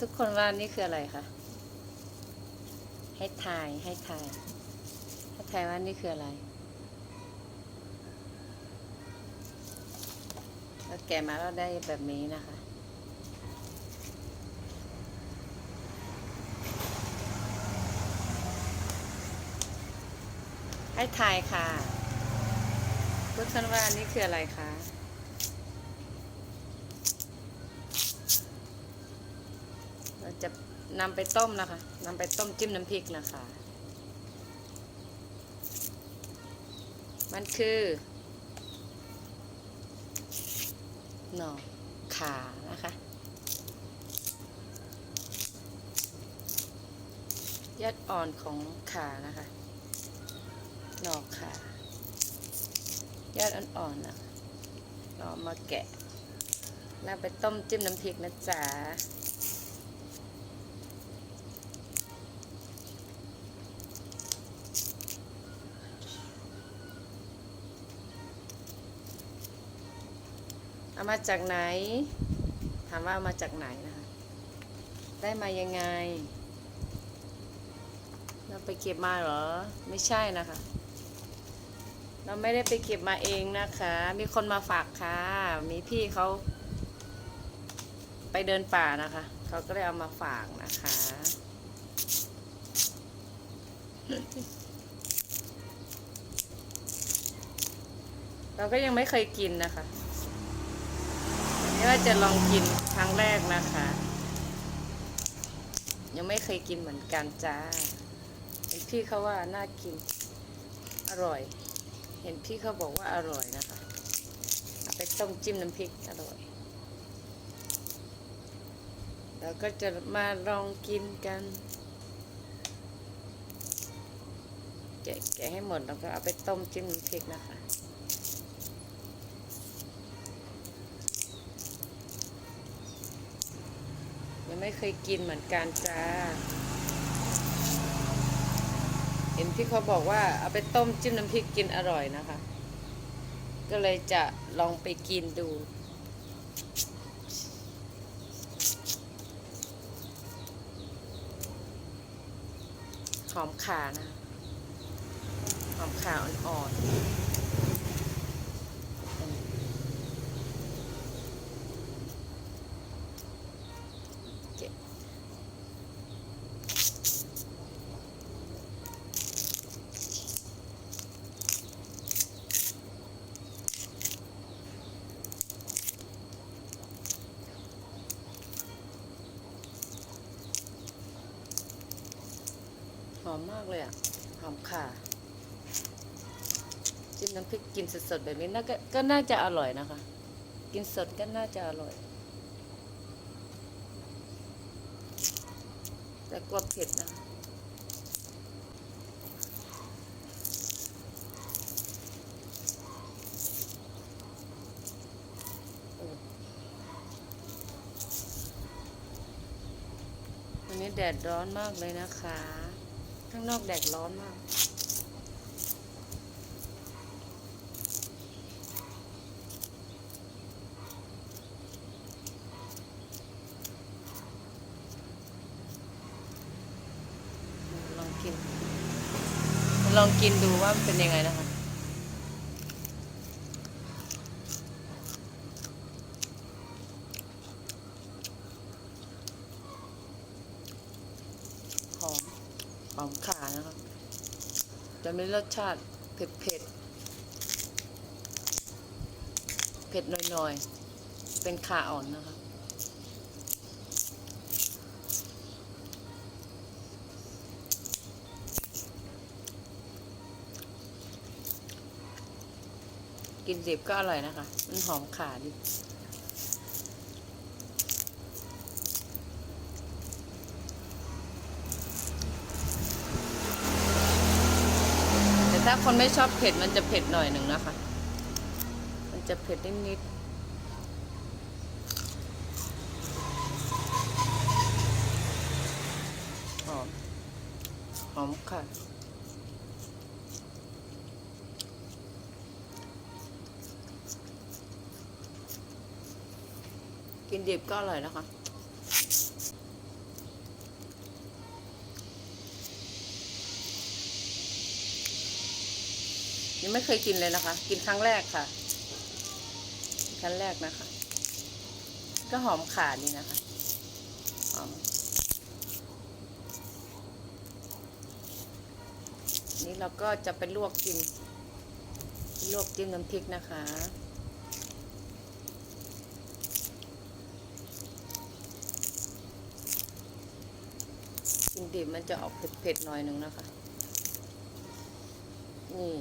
ทุกคนว่านี่คืออะไรคะให้ทายให้ทายให้ทายว่านี่คืออะไร แล้วแกะมาแล้วได้แบบนี้นะคะให้ทายค่ะทุกคนว่านี่คืออะไรคะ นำไปต้มนะคะนำไปต้มจิ้มน้ำพริกนะคะ มันคือหน่อขานะคะยอดอ่อนของขานะคะ หน่อขายอดอ่อนๆนะเราเอมาแกะแล้วไปต้มจิ้มน้ำพริกนะจ๊ะ มาจากไหน ถามว่ามาจากไหนนะคะ ได้มายังไง เราไปเก็บมาเหรอ ไม่ใช่นะคะ เราไม่ได้ไปเก็บมาเองนะคะ มีคนมาฝากค่ะ มีพี่เขาไปเดินป่านะคะ เขาก็เลยเอามาฝากนะคะ เราก็ยังไม่เคยกินนะคะ นี่ว่าจะลองกินครั้งแรกนะคะ ยังไม่เคยกินเหมือนกันจ้าเห็นพี่เขาว่าน่ากินอร่อย เห็นพี่เขาบอกว่าอร่อยนะคะเอาไปต้มจิ้มน้ำพริกอร่อย แล้วก็จะมาลองกินกันแกะแกะให้หมดแล้วก็เอาไปต้มจิ้มน้ำพริกนะคะ ยัง ไม่เคยกินเหมือนกันจ้า เห็นพี่เขาบอกว่าเอาไปต้มจิ้มน้ำพริกกินอร่อยนะคะ ก็เลยจะลองไปกินดูหอมขานะหอมขาอ่อนๆ อมมากเลยอะ หอมข่าจิ้มน้ำพริกกินสดๆแบบนี้น่าก็น่าจะอร่อยนะคะ กินสดก็น่าจะอร่อย แต่กลัวเผ็ดนะวันนี้แดดร้อนมากเลยนะคะ ข้างนอกแดดร้อนมาก ลองกิน ลองกินดูว่ามันเป็นยังไงนะคะ หอม หอมขานะครับ จะมีรสชาติเผ็ดเผ็ดเผ็ดหน่อยๆ เป็นขาอ่อนนะคะกินดิบก็อร่อยนะคะ มันหอมขาดิ ถ้าคนไม่ชอบเผ็ดมันจะเผ็ดหน่อยหนึ่งนะคะ มันจะเผ็ดนิดๆหอม หอมค่ะกินดิบก็อร่อยนะคะ ยังไม่เคยกินเลยนะคะ กินครั้งแรกค่ะ ครั้งแรกนะคะ ก็หอมขาดีนะคะหอมนี่เราก็จะไปลวกกิน ลวกจิ้มน้ำพริกนะคะกินดิบมันจะออกเผ็ดๆหน่อยหนึ่งนะคะ นี่